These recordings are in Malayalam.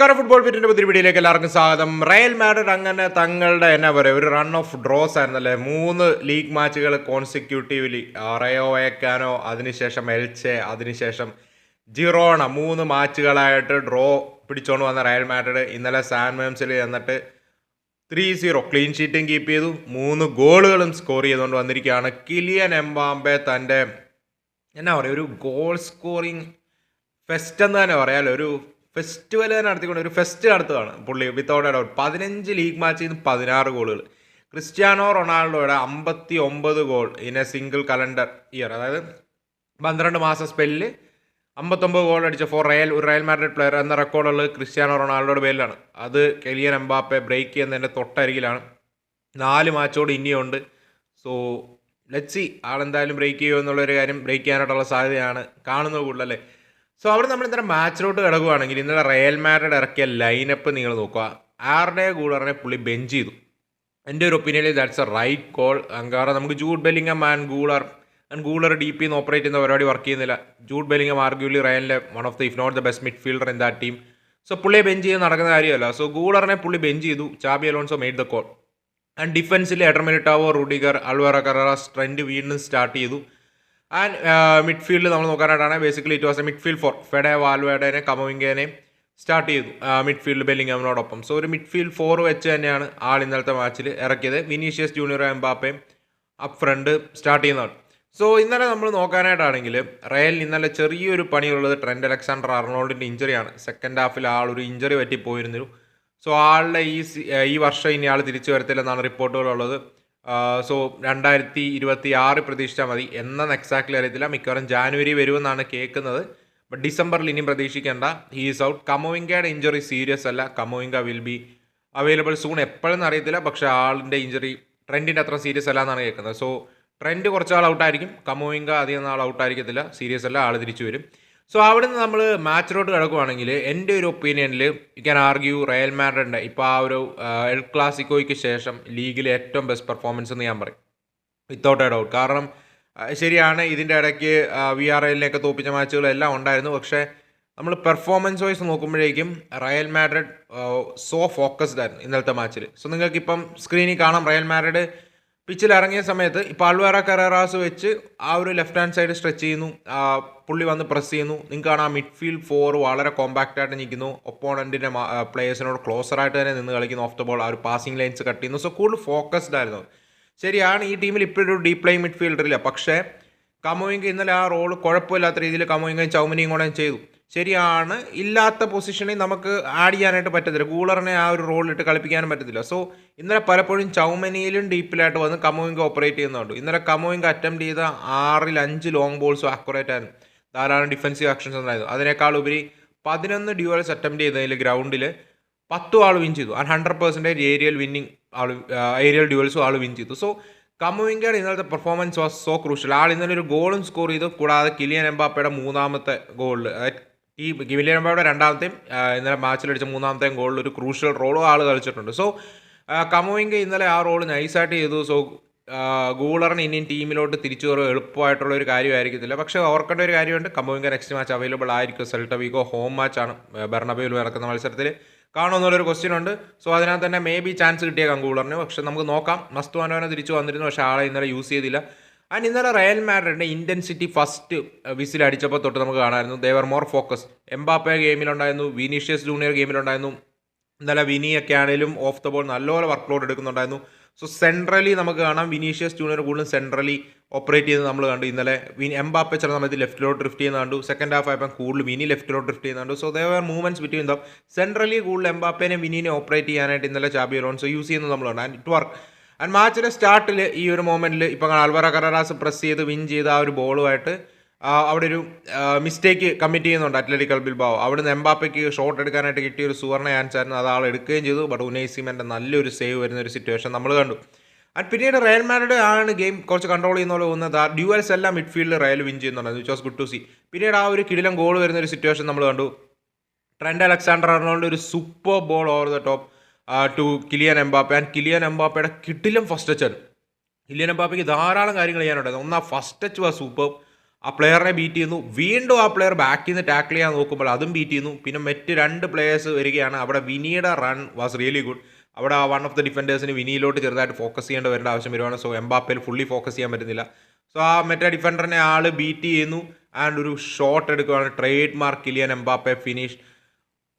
നമസ്കാരം. ഫുട്ബോൾ പിറ്റിന്റെ പുതിയ വീഡിയോയിലേക്ക് എല്ലാവർക്കും സ്വാഗതം. റയൽ മാഡ്രിഡ് അങ്ങനെ തങ്ങളുടെ എന്നാ പറയുക ഒരു റൺ ഓഫ് ഡ്രോസ് ആയിരുന്നു ആയിരുന്നല്ലേ? മൂന്ന് ലീഗ് മാച്ചുകൾ കോൺസിക്യൂട്ടീവ്ലി റയോ വയക്കാനോ അതിനുശേഷം എൽച്ചെ അതിനുശേഷം ജിറോണ മൂന്ന് മാച്ചുകളായിട്ട് ഡ്രോ പിടിച്ചോണ്ട് വന്ന റയൽ മാഡ്രിഡ് ഇന്നലെ സാൻ മേംസിൽ എന്നിട്ട് ത്രീ സീറോ ക്ലീൻ ഷീറ്റും കീപ്പ് ചെയ്തു. മൂന്ന് ഗോളുകളും സ്കോർ ചെയ്തുകൊണ്ട് വന്നിരിക്കുകയാണ്. കിലിയൻ എംബാംബെ തന്റെ എന്നാ പറയുക ഒരു ഗോൾ സ്കോറിങ് ഫെസ്റ്റ് എന്ന് തന്നെ പറയാമല്ലോ ഒരു ഫെസ്റ്റിവൽ നടത്തിക്കൊണ്ട് ഒരു ഫെസ്റ്റ് നടത്തുകയാണ് പുള്ളി വിത്തൗട്ട് എ ഡൗട്ട്. പതിനഞ്ച് ലീഗ് മാച്ചിൽ നിന്ന് പതിനാറ് ഗോളുകൾ. ക്രിസ്ത്യാനോ റൊണാൾഡോയുടെ അമ്പത്തി ഒമ്പത് goal in a single calendar year. അതായത് പന്ത്രണ്ട് മാസം സ്പെല്ലിൽ അമ്പത്തൊമ്പത് ഗോൾ അടിച്ച ഫോർ റയൽ ഒരു റയൽ മാഡ്രിഡ് പ്ലെയർ എന്ന റെക്കോർഡുള്ളത് ക്രിസ്ത്യാനോ റൊണാൾഡോയുടെ പേരിലാണ്. അത് കെലിയൻ എംബാപ്പെ ബ്രേക്ക് ചെയ്യുന്നതിന്റെ തൊട്ടരികിലാണ്. നാല് മാച്ചോട് ഇനിയുണ്ട്. സോ ലെറ്റ്സി ആളെന്തായാലും ബ്രേക്ക് ചെയ്യുമോ എന്നുള്ളൊരു കാര്യം ബ്രേക്ക് ചെയ്യാനായിട്ടുള്ള സാധ്യതയാണ് കാണുന്നത് കൂടുതലല്ലേ? സോ അവിടെ നമ്മൾ ഇന്നലെ മാച്ചിലോട്ട് കിടക്കുകയാണെങ്കിൽ ഇന്നലെ റയൽ മാഡ്രിഡ് ഇറക്കിയ ലൈനപ്പ് നിങ്ങൾ നോക്കുക. ആരുടെ ഗൂളറിനെ പുള്ളി ബെഞ്ച് ചെയ്തു. എന്റെ ഒരു ഒപ്പീനിയനിൽ ദാറ്റ്സ് എ റൈറ്റ് കോൾ കാരണം നമുക്ക് Jude Bellingham and Guler and Guler deep operate ചെയ്യുന്ന പരിപാടി വർക്ക് ചെയ്യുന്നില്ല. Jude Bellingham arguably റയലിന്റെ one of the if not the best midfielder in that team so പുള്ളിയെ ബെഞ്ച് ചെയ്ത് നടക്കുന്ന കാര്യമല്ല. സോ ഗൂളറിനെ പുള്ളി ബെഞ്ച് ചെയ്തു. Xabi Alonso made the call and ഡിഫൻസിൽ Eder Militao Rudiger Alvaro Carreras Trent വീണ്ടും സ്റ്റാർട്ട് ചെയ്തു. ആൻഡ് മിഡ്ഫീൽഡ് നമ്മൾ നോക്കാനായിട്ടാണ് basically it was a midfield four Fede വാൽവേഡേനെ കമവിങ്കേനെയും സ്റ്റാർട്ട് ചെയ്തു. മിഡ്ഫീൽഡ് ബെല്ലിംഗമിനോടൊപ്പം സോ ഒരു മിഡ്ഫീൽഡ് ഫോർ വെച്ച് തന്നെയാണ് ആൾ ഇന്നലത്തെ മാച്ചിൽ ഇറക്കിയത്. വിനീഷ്യസ് ജൂനിയർ എംബാപ്പയും അപ്പ് ഫ്രണ്ട് സ്റ്റാർട്ട് ചെയ്യുന്നതാണ്. സോ ഇന്നലെ നമ്മൾ നോക്കാനായിട്ടാണെങ്കിൽ റയൽ ഇന്നലെ ചെറിയൊരു പണിയുള്ളത് ട്രെൻഡ് അലക്സാണ്ടർ അർണോൾഡിന്റെ ഇഞ്ചറിയാണ് സെക്കൻഡ് ഹാഫിൽ ആൾ ഒരു ഇഞ്ചറി പറ്റി പോയിരുന്നു സോ ആളുടെ ഈ ഈ വർഷം ഇനി ആൾ തിരിച്ചു വരത്തില്ലെന്നാണ് റിപ്പോർട്ടുകളുള്ളത് സോ രണ്ടായിരത്തി ഇരുപത്തി ആറ് പ്രതീക്ഷിച്ചാൽ മതി. എന്നാന്ന് എക്സാക്ട്ലി അറിയത്തില്ല. മിക്കവാറും ജാനുവരി വരുമെന്നാണ് കേൾക്കുന്നത്. ബട്ട് ഡിസംബറിൽ ഇനിയും പ്രതീക്ഷിക്കേണ്ട. ഹീ ഈസ് ഔട്ട് കമോവിങ്കയുടെ ഇഞ്ചറി സീരിയസ് അല്ല. Camavinga will be available soon എപ്പോഴെന്ന് അറിയത്തില്ല. പക്ഷേ ആളിന്റെ ഇഞ്ചറി ട്രെൻഡിന്റെ അത്ര സീരിയസ് അല്ല എന്നാണ് കേൾക്കുന്നത്. സോ ട്രെൻഡ് കുറച്ചാൾ ഔട്ടായിരിക്കും കമോവിങ്ക അധികം നാൾ ഔട്ടായിരിക്കത്തില്ല സീരിയസ് അല്ല. ആൾ തിരിച്ചു വരും. സോ അവിടെ നിന്ന് നമ്മൾ മാച്ചിലോട്ട് കിടക്കുവാണെങ്കിൽ എന്റെ ഒരു ഒപ്പീനിയനിൽ യു ക്യാൻ ആർഗ്യൂ റയൽ മാഡ്രിഡിന്റെ ഇപ്പോൾ ആ ഒരു എൽ ക്ലാസിക്കോയ്ക്ക് ശേഷം ലീഗിലെ ഏറ്റവും ബെസ്റ്റ് പെർഫോമൻസ് എന്ന് ഞാൻ പറയും. വിത്തൗട്ട് എ ഡൗട്ട് കാരണം ശരിയാണ് ഇതിന്റെ ഇടയ്ക്ക് വി ആർ എല്ലിനെയൊക്കെ തോപ്പിച്ച മാച്ചുകളെല്ലാം ഉണ്ടായിരുന്നു. പക്ഷേ നമ്മൾ പെർഫോമൻസ് വൈസ് നോക്കുമ്പോഴേക്കും റയൽ മാഡ്രിഡ് സോ ഫോക്കസ്ഡ് ആയിരുന്നു ഇന്നലത്തെ മാച്ചിൽ സോ നിങ്ങൾക്കിപ്പം സ്ക്രീനിൽ കാണാം റയൽ മാഡ്രിഡ് പിച്ചിൽ ഇറങ്ങിയ സമയത്ത് ഇപ്പോൾ അൾവേറ കററാസ് വെച്ച് ആ ഒരു ലെഫ്റ്റ് ഹാൻഡ് സൈഡ് സ്ട്രെച്ച് ചെയ്യുന്നു. പുള്ളി വന്ന് പ്രസ് ചെയ്യുന്നു. നിങ്ങൾക്ക് കാണാം മിഡ്ഫീൽഡ് ഫോർ വളരെ കോമ്പാക്റ്റ് ആയിട്ട് നിൽക്കുന്നു. ഒപ്പോണന്റിന്റെ പ്ലേയേഴ്സിനോട് ക്ലോസർ ആയിട്ട് തന്നെ നിന്ന് കളിക്കുന്നു. ഓഫ് ദ ബോൾ ആ ഒരു പാസിംഗ് ലൈൻസ് കട്ട് ചെയ്യുന്നു. സോ കൂടുതൽ ഫോക്കസ്ഡ് ആയിരുന്നു. ശരിയാണ് ഈ ടീമിൽ ഇപ്പോഴൊരു ഡീപ് പ്ലേയിങ് മിഡ്ഫീൽഡർ ഇല്ല പക്ഷേ കമോയിങ്ക ഇന്നലെ ആ റോൾ കുഴപ്പമില്ലാത്ത രീതിയിൽ കമോയിങ്കയും ചൗമനിയും കൂടെ ചെയ്തു. ശരിയാണ്. ഇല്ലാത്ത പൊസിഷനിൽ നമുക്ക് ആഡ് ചെയ്യാനായിട്ട് പറ്റത്തില്ല. കൂളറിനെ ആ ഒരു റോളിലിട്ട് കളിപ്പിക്കാനും പറ്റത്തില്ല. സോ ഇന്നലെ പലപ്പോഴും ചൗമനിയിലും ഡീപ്പിലായിട്ട് വന്ന് കമോയിങ്ക ഓപ്പറേറ്റ് ചെയ്യുന്നുണ്ട്. ഇന്നലെ കമോയിങ്ക അറ്റംപ്റ്റ് ചെയ്ത ആറിൽ അഞ്ച് ലോങ് ബോൾസും ആക്യുറേറ്റ് ആയിരുന്നു. ധാരാളം ഡിഫൻസീവ് ആക്ഷൻസ് ഉണ്ടായിരുന്നു. അതിനേക്കാൾ ഉപരി പതിനൊന്ന് ഡ്യൂവൽസ് അറ്റംപ്റ്റ് ചെയ്തതിൽ ഗ്രൗണ്ടിൽ പത്തും ആൾ വിൻ ചെയ്തു. And hundred percentage aerial winning all aerial ഡ്യൂവൽസും ആൾ വിൻ ചെയ്തു. സോ കമുവിങ്കയുടെ ഇന്നലത്തെ പെർഫോമൻസ് വാസ് സോ ക്രൂഷ്യൽ ആൾ ഇന്നലെ ഒരു ഗോളും സ്കോർ ചെയ്തു. കൂടാതെ കിലിയൻ എംബാപ്പയുടെ മൂന്നാമത്തെ ഗോളിൽ ഈ എംബാപ്പയുടെ രണ്ടാമത്തെയും ഇന്നലെ മാച്ചിലടിച്ച മൂന്നാമത്തെയും ഗോളിൽ ഒരു ക്രൂഷ്യൽ റോളും ആൾ കളിച്ചിട്ടുണ്ട്. സോ കമോയിങ്ക ഇന്നലെ ആ റോൾ നൈസായിട്ട് ചെയ്തു. സോ ഗൂളറിന് ഇനിയും ടീമിലോട്ട് തിരിച്ചു കയറുക എളുപ്പമായിട്ടുള്ള ഒരു കാര്യമായിരിക്കത്തില്ല. പക്ഷേ ഓർക്കേണ്ട ഒരു കാര്യമുണ്ട്. കമോയിങ്ക നെക്സ്റ്റ് മാച്ച് അവൈലബിൾ ആയിരിക്കും. സെൽട്ട വീഗോ ഹോം മാച്ചാണ് ബെർണബയിൽ നടക്കുന്ന മത്സരത്തിൽ. കാണുമെന്നുള്ളൊരു ക്വസ്റ്റ്യൻ ഉണ്ട്. സോ അതിനകത്ത് തന്നെ മേ ബി ചാൻസ് കിട്ടിയേക്കാം ഗൂളറിന്. പക്ഷേ നമുക്ക് നോക്കാം. മസ്തുവാനോനെ തിരിച്ചു വന്നിരുന്നു. പക്ഷേ ആളെ ഇന്നലെ യൂസ് ചെയ്തില്ല. ആൻഡ് ഇന്നലെ റയൽ മാഡ്രിഡിന്റെ ഇന്റൻസിറ്റി ഫസ്റ്റ് വിസിൽ അടിച്ചപ്പോൾ തൊട്ട് നമുക്ക് കാണാമായിരുന്നു. They were more focus Mbappe ഗെയിമിലുണ്ടായിരുന്നു Vinicius junior ഗെയിമിലുണ്ടായിരുന്നു ഇന്നലെ വിനിയൊക്കെ ആണെങ്കിലും ഓഫ് ദ ബോൾ നല്ലപോലെ വർക്ക് ലോഡ് എടുക്കുന്നുണ്ടായിരുന്നു. സോ സെൻട്രലി നമുക്ക് കാണാം വിനീഷ്യസ് ജൂനിയർ കൂടുതലും സെൻട്രലി ഓപ്പറേറ്റ് ചെയ്യുന്നത് നമ്മൾ കണ്ടു. ഇന്നലെ എംബാപ്പ ചില സമയത്ത് ലെഫ്റ്റിലോട്ട് ഡ്രിഫ്റ്റ് ചെയ്യുന്ന കണ്ടു. സെക്കൻഡ് ഹാഫ് ആയപ്പോൾ കൂടുതൽ വിനി ലെഫ്റ്റിലോട്ട് ഡ്രിഫ്റ്റ് ചെയ്യുന്ന കണ്ടു. So they were movements between them centrally കൂടുതൽ എംബാപ്പേനെ വിനീനെ ഓപ്പറേറ്റ് ചെയ്യാനായിട്ട് ഇന്നലെ ചാബി അലോൺസോ യൂസ് ചെയ്യുന്നത് നമ്മൾ കണ്ടു. ആൻഡ് ഇറ്റ് വർക്ക് ആൻഡ് മാച്ചിന്റെ സ്റ്റാർട്ടിൽ ഈ ഒരു മൊമെന്റിൽ ഇപ്പം അൽവറ കറാസ് പ്രസ് ചെയ്ത് വിൻ ചെയ്ത ആ ഒരു ബോളുമായിട്ട് അവിടെ ഒരു മിസ്റ്റേക്ക് കമ്മിറ്റ് ചെയ്യുന്നുണ്ട് അത്ലറ്റിക്കൽ ബിൽബാവ് അവിടുന്ന് എംബാപ്പയ്ക്ക് ഷോട്ട് എടുക്കാനായിട്ട് കിട്ടിയ ഒരു സുവർണ ചാൻസ് ആയിരുന്നു. അത് ആൾ എടുക്കുകയും ചെയ്തു. ബട്ട് ഉനൈസിമന്റെ നല്ലൊരു സേവ് വരുന്ന ഒരു സിറ്റുവേഷൻ നമ്മൾ കണ്ടു. ആൻഡ് പിന്നീട് റയൽ മാഡ്രിഡ് ആണ് ഗെയിം കുറച്ച് കൺട്രോൾ ചെയ്യുന്ന പോലെ തോന്നുന്നത്. ആ ഡ്യൂവൽസ് എല്ലാം മിഡ്ഫീൽഡിൽ റയൽ വിൻ ചെയ്യുന്നുണ്ട്. Which was good to see പിന്നീട് ആ ഒരു കിടിലം ഗോൾ വരുന്ന ഒരു സിറ്റുവേഷൻ നമ്മൾ കണ്ടു. ട്രെൻഡ് അലക്സാണ്ടർ അർണോൾഡ് ഒരു super ball over the top to Kylian Mbappe and Kylian എംബാപ്പയുടെ കിട്ടിലും ഫസ്റ്റ് ടച്ച് കിലിയൻ എംബാപ്പയ്ക്ക് ധാരാളം കാര്യങ്ങൾ ചെയ്യാനുണ്ടായിരുന്നു ഒന്ന് ആ ഫസ്റ്റ് ടച്ച് വാ സൂപ്പർ ആ പ്ലെയറിനെ ബീറ്റ് ചെയ്യുന്നു. വീണ്ടും ആ പ്ലെയർ ബാക്കിൽ നിന്ന് ടാക്കിൾ ചെയ്യാൻ നോക്കുമ്പോൾ അതും ബീറ്റ് ചെയ്യുന്നു. പിന്നെ മറ്റ് രണ്ട് പ്ലെയേഴ്സ് വരികയാണ്. അവിടെ വിനിയുടെ റൺ വാസ് റിയലി ഗുഡ് അവിടെ വൺ ഓഫ് ദി ഡിഫൻഡേഴ്സിന് വിനിയിലോട്ട് ചെറുതായിട്ട് ഫോക്കസ് ചെയ്യേണ്ട വരേണ്ട ആവശ്യം വരുവാണ്. സോ എംബാപ്പയിൽ ഫുള്ളി ഫോക്കസ് ചെയ്യാൻ പറ്റുന്നില്ല. സോ ആ മറ്റേ ഡിഫൻഡറിനെ ആൾ ബീറ്റ് ചെയ്യുന്നു. ആൻഡ് ഒരു ഷോട്ട് എടുക്കുകയാണ് trademark Kylian Mbappe finish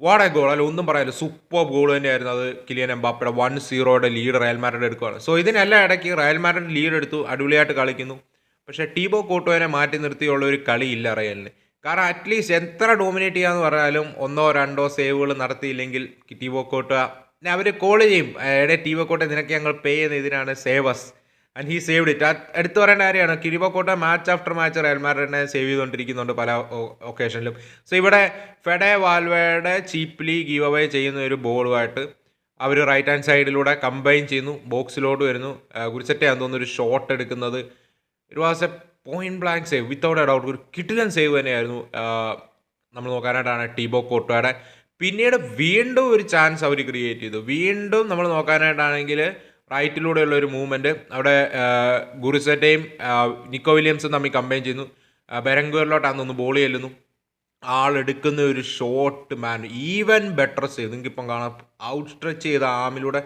what a goal അല്ല ഒന്നും പറയാനില്ല. സൂപ്പർ ഗോൾ തന്നെയായിരുന്നു അത് കിലിയൻ എംബാപ്പയുടെ. വൺ സീറോയുടെ ലീഡ് റയൽ മാഡ്രിഡ് എടുക്കുകയാണ്. സോ ഇതിനെല്ലാം ഇടയ്ക്ക് റയൽ മാഡ്രിഡ് ലീഡ് എടുത്തു അടിപൊളിയായിട്ട് കളിക്കുന്നു. പക്ഷേ ടീബോ കോട്ടോനെ മാറ്റി നിർത്തിയുള്ള ഒരു കളിയില്ല റയലിന്. കാരണം അറ്റ്ലീസ്റ്റ് എത്ര ഡോമിനേറ്റ് ചെയ്യാന്ന് പറഞ്ഞാലും ഒന്നോ രണ്ടോ സേവുകൾ നടത്തിയില്ലെങ്കിൽ ടീബോ കോട്ട അവർ കോൾ ചെയ്യും. എടേ ടീബോ കോട്ട നിനക്ക് ഞങ്ങൾ പേ ചെയ്യുന്ന ഇതിനാണ് saves and he saved it എടുത്തു പറയേണ്ട കാര്യമാണ്. കിരിബോ Courtois match after match Real മാഡ്രിഡിനെ save ചെയ്തുകൊണ്ടിരിക്കുന്നുണ്ട് പല ഒക്കേഷനിലും സോ ഇവിടെ ഫെഡെ വാൽവയുടെ ചീപ്ലി ഗീവ് അവേ ചെയ്യുന്ന ഒരു ബോളുമായിട്ട് അവർ റൈറ്റ് ഹാൻഡ് സൈഡിലൂടെ കമ്പൈൻ ചെയ്യുന്നു. ബോക്സിലോട്ട് വരുന്നു. ഗുരുസെറ്റയാന്ന് തോന്നുന്നു ഒരു ഷോട്ട് എടുക്കുന്നത്. It was a point blank save without a doubt ഒരു കിട്ടിലൻ സേവ് തന്നെയായിരുന്നു. നമ്മൾ നോക്കാനായിട്ടാണ് ടീബോ കോട്ടോയുടെ പിന്നീട് വീണ്ടും ഒരു ചാൻസ് അവർ ക്രിയേറ്റ് ചെയ്തു. വീണ്ടും നമ്മൾ നോക്കാനായിട്ടാണെങ്കിൽ റൈറ്റിലൂടെയുള്ള ഒരു മൂവ്മെന്റ് അവിടെ ഗുരുസെറ്റയും നിക്കോ വില്യംസും തമ്മിൽ കമ്പൈൻ ചെയ്യുന്നു. ബെരങ്കൂറിലോട്ടാണ് ഒന്ന് ബോൾ ചെല്ലുന്നു. ആളെടുക്കുന്ന ഒരു shot man even better save നിങ്ങൾക്കിപ്പം കാണാം ഔട്ട് സ്ട്രെച്ച് ചെയ്ത ആമിലൂടെ.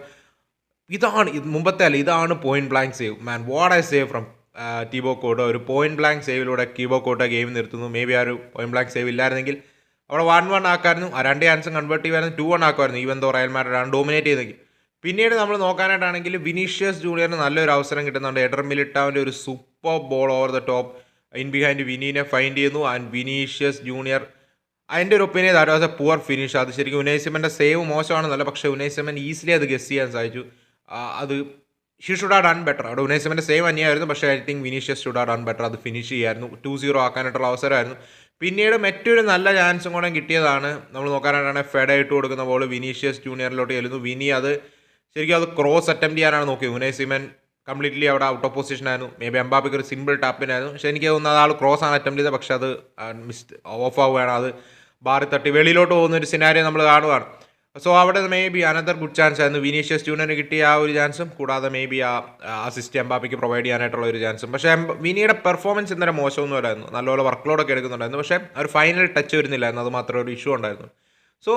ഇതാണ് ഇത് മുമ്പത്തെ അല്ല ഇതാണ് point blank save man what I save from Thibaut Courtois ഒരു പോയിന്റ് ബ്ലാങ്ക് സേവിലൂടെ കീബോ കോട്ടോ ഗെയിം നിർത്തുന്നു. മേ ബി ആ ഒരു പോയിന്റ് ബ്ലാങ്ക് സേവ് ഇല്ലായിരുന്നെങ്കിൽ. അവിടെ വൺ വൺ ആക്കായിരുന്നു. ആ രണ്ട് ചാൻസും കൺവേർട്ട് ചെയ്യുമായിരുന്നു ടു വൺ ആക്കുമായിരുന്നു. ഈവൻ ദോ റയൽ ഡോമിനേറ്റ് ചെയ്തെങ്കിൽ പിന്നീട് നമ്മൾ നോക്കാനായിട്ടാണെങ്കിൽ വിനീഷ്യസ് ജൂനിയറിന് നല്ലൊരു അവസരം കിട്ടുന്നുണ്ട്. എഡർ മിലിട്ടാവിന്റെ ഒരു super ball over the top. In behind വിനീനെ find ചെയ്യുന്നു. ആൻഡ് വിനീഷ്യസ് ജൂനിയർ അതിന്റെ ഒരു opinion that was a poor finish. അത് ശരിക്കും ഉനൈസിമന്റെ സേവ് മോശമാണെന്നല്ല പക്ഷേ ഉനൈസിമൻ ഈസിലി അത് ഗസ് ചെയ്യാൻ സാധിച്ചു. അത് she should have done better അവിടെ ഉനൈസിമന്റെ സേവ് അന്യായിരുന്നു പക്ഷേ I think Vinicius should have done better അത് ഫിനിഷ് ചെയ്യായിരുന്നു. ടു സീറോ ആക്കാനായിട്ടുള്ള അവസരമായിരുന്നു. പിന്നീട് മറ്റൊരു നല്ല ചാൻസും കൂടെ കിട്ടിയതാണ്. നമ്മൾ നോക്കാനായിട്ടാണ് ഫെഡ് കൊടുക്കുന്ന ബോൾ വിനീഷ്യസ് ജൂനിയറിലോട്ട് ചെല്ലുന്നു. വിനി അത് ശരിക്കും അത് ക്രോസ് അറ്റംപ്റ്റ് ചെയ്യാനാണ് നോക്കിയത്. ഉനൈ സിമൻ കംപ്ലീറ്റ്ലി അവിടെ ഔട്ട് ഓഫ് പൊസിഷൻ ആയിരുന്നു. മേ ബി എംബാബിക്ക് ഒരു സിമ്പിൾ ടാപ്പിനായിരുന്നു പക്ഷേ എനിക്ക് തോന്നുന്നത് ആൾ ക്രോസ് ആണ് അറ്റംപ്റ്റ് ചെയ്തത്. പക്ഷേ അത് മിസ് ഓഫ് ആവുകയാണ്. അത് ബാറി തട്ടി വെളിയിലോട്ട് പോകുന്ന ഒരു സിനാരിയോ നമ്മൾ കാണുകയാണ് സോ അവിടെ maybe another good chance ആയിരുന്നു വിനീഷ്യസ് ജൂനിയറിന് കിട്ടിയ ആ ഒരു ചാൻസും കൂടാതെ മേ ബി ആ അസിസ്റ്റ് എംബാബിക്ക് പ്രൊവൈഡ് ചെയ്യാനായിട്ടുള്ള ഒരു ചാൻസും പക്ഷേ വിനിയുടെ പെർഫോമൻസ് ഇന്നലെ മോശമൊന്നും അല്ലായിരുന്നു. നല്ലപോലെ വർക്ക് ലോഡൊക്കെ എടുക്കുന്നുണ്ടായിരുന്നു. പക്ഷേ ഒരു ഫൈനൽ ടച്ച് വരുന്നില്ലായിരുന്നു. അത് മാത്രമേ ഒരു ഇഷ്യൂ ഉണ്ടായിരുന്നു. സോ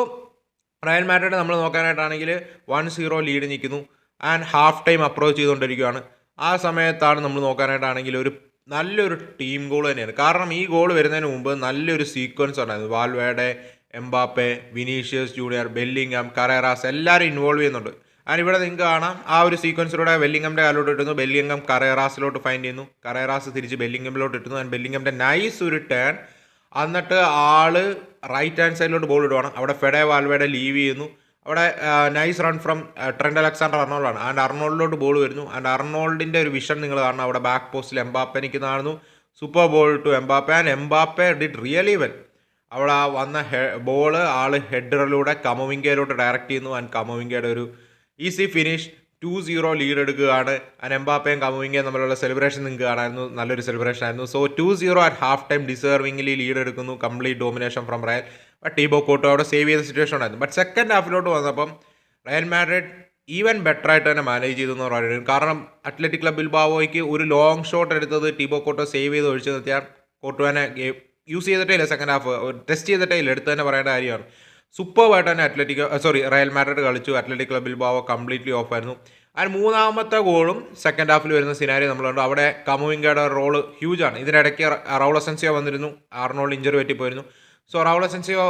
റയൽ മാഡ്രിഡ് നമ്മൾ നോക്കാനായിട്ടാണെങ്കിൽ വൺ സീറോ ലീഡ് നിൽക്കുന്നു ആൻഡ് ഹാഫ് ടൈം അപ്രോച്ച് ചെയ്തുകൊണ്ടിരിക്കുകയാണ്. ആ സമയത്താണ് നമ്മൾ നോക്കാനായിട്ടാണെങ്കിൽ ഒരു നല്ലൊരു ടീം ഗോൾ തന്നെയാണ്. കാരണം ഈ ഗോൾ വരുന്നതിന് മുമ്പ് നല്ലൊരു സീക്വൻസ് ഉണ്ടായിരുന്നു. Valverde Mbappe Vinicius Junior Bellingham Carreras എല്ലാവരും ഇൻവോൾവ് ചെയ്യുന്നുണ്ട്. ആൻഡ് ഇവിടെ നിങ്ങൾക്ക് കാണാം ആ ഒരു സീക്വൻസിലൂടെ ബെല്ലിംഗമിന്റെ കാലോട്ട് ഇട്ടുന്നു. ബെല്ലിംഗം കറേറാസിലോട്ട് ഫൈൻഡ് ചെയ്യുന്നു. കറേറാസ് തിരിച്ച് ബെല്ലിംഗമിലോട്ട് ഇട്ടുന്നു. ആൻഡ് ബെല്ലിംഗമിന്റെ നൈസ് ഒരു ടേൺ എന്നിട്ട് ആൾ റൈറ്റ് ഹാൻഡ് സൈഡിലോട്ട് ബോൾ ഇടുവാണ്. അവിടെ ഫെഡേ വാൽവേടെ ലീവ് ചെയ്യുന്നു. അവിടെ nice run from Trent Alexander അർണോൾഡാണ്. And അർണോൾഡിലോട്ട് ബോൾ വരുന്നു. ആൻഡ് അർണോൾഡിന്റെ ഒരു വിഷൻ നിങ്ങൾ കാണണം. അവിടെ ബാക്ക് പോസ്റ്റിൽ Mbappe നാണുന്നു super ball to Mbappe. And Mbappe did really well അവിടെ ആ വന്ന ഹെ ബോൾ ആൾ ഹെഡറിലൂടെ കമവിങ്കയിലോട്ട് ഡയറക്റ്റ് ചെയ്യുന്നു. ആൻഡ് കമവിങ്കയുടെ ഒരു easy finish two zero lead എടുക്കുകയാണ്. എംബാപ്പയും കമുവിങ്ങയും തമ്മിലുള്ള സെലിബ്രേഷൻ നിങ്ങൾക്ക് കാണായിരുന്നു. നല്ലൊരു സെലിബ്രേഷൻ ആയിരുന്നു. So two zero at half time deservingly lead എടുക്കുന്നു. Complete domination from Real but Thibaut Courtois അവിടെ സേവ് ചെയ്ത സിറ്റുവേഷൻ ഉണ്ടായിരുന്നു. ബട്ട് സെക്കൻഡ് ഹാഫിലോട്ട് വന്നപ്പം റയൽ മാഡ്രിഡ് ഈവൻ ബെറ്റർ ആയിട്ട് തന്നെ മാനേജ് ചെയ്തു എന്ന് പറയുന്നത് കാരണം അത്ലറ്റിക് ക്ലബ്ബിൽ ബാവോയ്ക്ക് ഒരു ലോങ് ഷോട്ട് എടുത്തത് ടീബോ കോട്ടോ സേവ് ചെയ്ത് ഒഴിച്ചു നിർത്തിയാൽ കോട്ടോനെ യൂസ് ചെയ്തിട്ടേ ഇല്ല സെക്കൻഡ് ഹാഫ് ടെസ്റ്റ് ചെയ്തിട്ടേ ഇല്ല. എടുത്ത് തന്നെ പറയേണ്ട കാര്യമാണ്. സൂപ്പർവായിട്ട് തന്നെ അത്ലറ്റിക് സോറി റയൽ മാഡ്രിഡ് കളിച്ചു. അത്ലറ്റിക് ക്ലബിൽ ബാവ കംപ്ലീറ്റ്ലി ഓഫ് ആയിരുന്നു. ആൻഡ് മൂന്നാമത്തെ ഗോളും സെക്കൻഡ് ഹാഫിൽ വരുന്ന സിനാരി നമ്മളുണ്ട് അവിടെ കമുവിങ്കയുടെ റോൾ ഹ്യൂജ് ആണ്. ഇതിനിടയ്ക്ക് റൗളസെൻസിയോ വന്നിരുന്നു. ആർണോൾഡ് ഇഞ്ചറി പറ്റിപ്പോയിരുന്നു. സോ റൗളസെൻസിയോ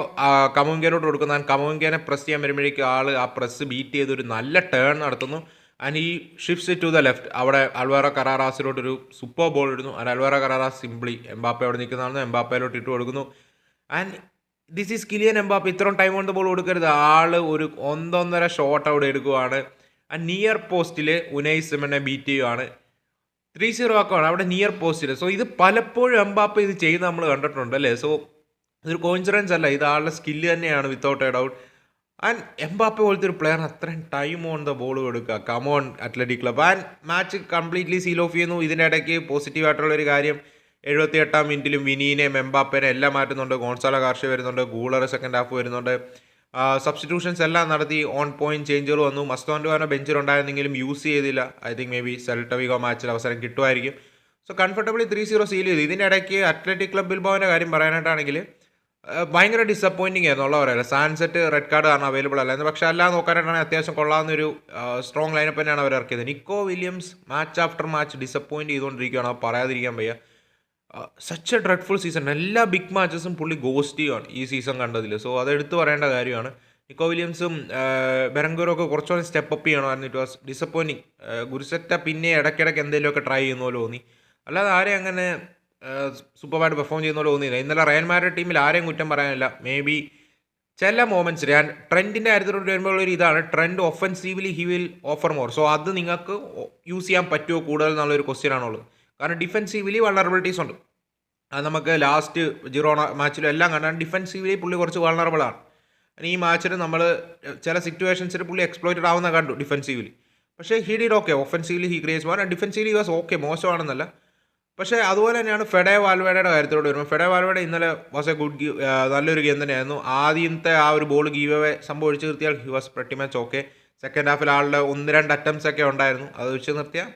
കമുവിങ്കയിലോട്ട് കൊടുക്കുന്ന കമുവിങ്കേനെ പ്രസ് ചെയ്യാൻ വരുമ്പോഴേക്കും ആൾ ആ പ്രസ് ബീറ്റ് ചെയ്ത് ഒരു നല്ല ടേൺ നടത്തുന്നു. ആൻഡ് ഈ ഷിഫ്റ്റ്സ് ടു ദ ലെഫ്റ്റ് അവിടെ അൽവാറ കറാറാസിലോട്ട് ഒരു സൂപ്പർ ബോൾ ഇടുന്നു. And Alvaro Carreras simply Mbappe അവിടെ നിൽക്കുന്നതാണ് എംബാപ്പയിലോട്ട് ഇട്ട് കൊടുക്കുന്നു and this is Kylian Mbappe ഇത്രയും ടൈം കൊണ്ട് ബോൾ കൊടുക്കരുത്. ആൾ ഒരു ഒന്നൊന്നര ഷോട്ട് അവിടെ എടുക്കുവാണ്. ആ നിയർ പോസ്റ്റിൽ ഉനൈ സിമനെ ബീറ്റ് ചെയ്യുവാണ്. ത്രീ സീറോ ആക്കുവാണ്. അവിടെ നിയർ പോസ്റ്റിൽ സോ ഇത് പലപ്പോഴും എംബാപ്പ് ഇത് ചെയ്ത് നമ്മൾ കണ്ടിട്ടുണ്ട് അല്ലേ? സോ ഇതൊരു കോൺഫിഡൻസ് അല്ല. ഇത് ആളുടെ സ്കില്ല് തന്നെയാണ് without a doubt and Mbappe പോലത്തെ ഒരു പ്ലെയർ അത്രയും ടൈം ഓൺ ദ ബോൾ കൊടുക്കുക. Come on Athletic Club and match completely seal off ചെയ്യുന്നു. ഇതിന്റെ ഇടയ്ക്ക് പോസിറ്റീവ് ഒരു കാര്യം. എഴുപത്തി എട്ടാം മിനിറ്റിലും വിനീനെ മെമ്പാപ്പേനെ എല്ലാം മാറ്റുന്നുണ്ട്. ഗോൺസാല കാർഷി വരുന്നുണ്ട്. ഗൂളർ സെക്കൻഡ് ഹാഫ് വരുന്നുണ്ട്. സബ്സ്റ്റിറ്റ്യൂഷൻസ് എല്ലാം നടത്തി ഓൺ പോയിന്റ് ചേഞ്ചുകൾ വന്നു. മസ്തോൻഡുവാനോ ബെഞ്ചിലുണ്ടായിരുന്നെങ്കിലും യൂസ് ചെയ്തില്ല. I think maybe Celta Vigo മാച്ചിൽ അവസരം കിട്ടുമായിരിക്കും. So comfortably three zero seal ചെയ്തു. ഇതിന്റെ ഇടയ്ക്ക് അത്ലറ്റിക് ക്ലബ് ബിൽബോവിന്റെ കാര്യം പറയാനായിട്ടാണെങ്കിൽ ഭയങ്കര ഡിസപ്പോയിന്റിങ് ആയിരുന്നു ഉള്ള പറയാം സാൻസെറ്റ് റെഡ് കാർഡ് കാരണം അവൈലബിൾ അല്ലായിരുന്നു. പക്ഷേ അല്ലാതെ നോക്കാനായിട്ടാണ് അത്യാവശ്യം കൊള്ളാവുന്ന ഒരു സ്ട്രോങ് ലൈനപ്പ് തന്നെയാണ് അവർ ഇറക്കിയത്. Nico Williams match after match disappoint ചെയ്തുകൊണ്ടിരിക്കുകയാണ്. പറയാതിരിക്കാൻ വയ്യ. സച്ച് എ ഡ്രെഡ്ഫുൾ സീസൺ എല്ലാ ബിഗ് മാച്ചസും പുള്ളി ഗോസ്റ്റ് ചെയ്യുകയാണ് ഈ സീസൺ കണ്ടതിൽ സോ അത് എടുത്തു പറയേണ്ട കാര്യമാണ്. നിക്കോ വില്യംസും ബെറങ്കോരും ഒക്കെ കുറച്ചുകൂടി സ്റ്റെപ്പ് അപ്പ് ചെയ്യണമായിരുന്നു. ഇറ്റ് വാസ് ഡിസപ്പോയിന്റിങ് ഗുരുസെറ്റ പിന്നെ ഇടയ്ക്കിടയ്ക്ക് എന്തെങ്കിലുമൊക്കെ ട്രൈ ചെയ്യുന്ന പോലെ തോന്നി. അല്ലാതെ ആരെയും അങ്ങനെ സൂപ്പർമായിട്ട് പെർഫോം ചെയ്യുന്ന പോലെ തോന്നിയില്ല. ഇന്നലെ റയൻമാരുടെ ടീമിൽ ആരെയും കുറ്റം പറയാനില്ല. മേ ബി ചില മോമെന്റ്സ് ഞാൻ ട്രെൻഡിന്റെ കാര്യത്തിലോട്ട് വരുമ്പോൾ ഒരു ഇതാണ്. Trent offensively he will offer more so അത് നിങ്ങൾക്ക് യൂസ് ചെയ്യാൻ പറ്റുമോ കൂടുതൽ എന്നുള്ളൊരു ക്വസ്റ്റ്യൻ ആണുള്ളത്. കാരണം ഡിഫെൻസീവ്ലി വൾണറബിലിറ്റീസ് ഉണ്ട്. അത് നമുക്ക് ലാസ്റ്റ് ജിറോണ മാച്ചിലും എല്ലാം കണ്ടാണ് ഡിഫെൻസീവ്ലി പുള്ളി കുറച്ച് വളറബിളാണ് ഈ മാച്ചിൽ നമ്മൾ ചില സിറ്റുവേഷൻസിൽ പുള്ളി എക്സ്പ്ലോയിറ്റഡ് ആവുന്ന കണ്ടു ഡിഫെൻസീവ്ലി പക്ഷേ he did okay offensively he creates more defensively was okay മോശമാണെന്നല്ല. പക്ഷേ അതുപോലെ തന്നെയാണ് ഫെഡെ വാൽവേഡയുടെ കാര്യത്തിലോട്ട് വരുമ്പോൾ ഫെഡെ വാൽവേഡ ഇന്നലെ വാസ് എ ഗുഡ് നല്ലൊരു ഗെയിം തന്നെയായിരുന്നു. ആദ്യത്തെ ആ ഒരു ബോൾ ഗീവ് അവേ സംഭവിച്ച് നിർത്തിയാൽ he was pretty much okay second ഹാഫിൽ ആളുടെ ഒന്ന് രണ്ട് അറ്റംപ്റ്റ്സ് ഒക്കെ ഉണ്ടായിരുന്നു. അത് വെച്ച് നിർത്തിയാൽ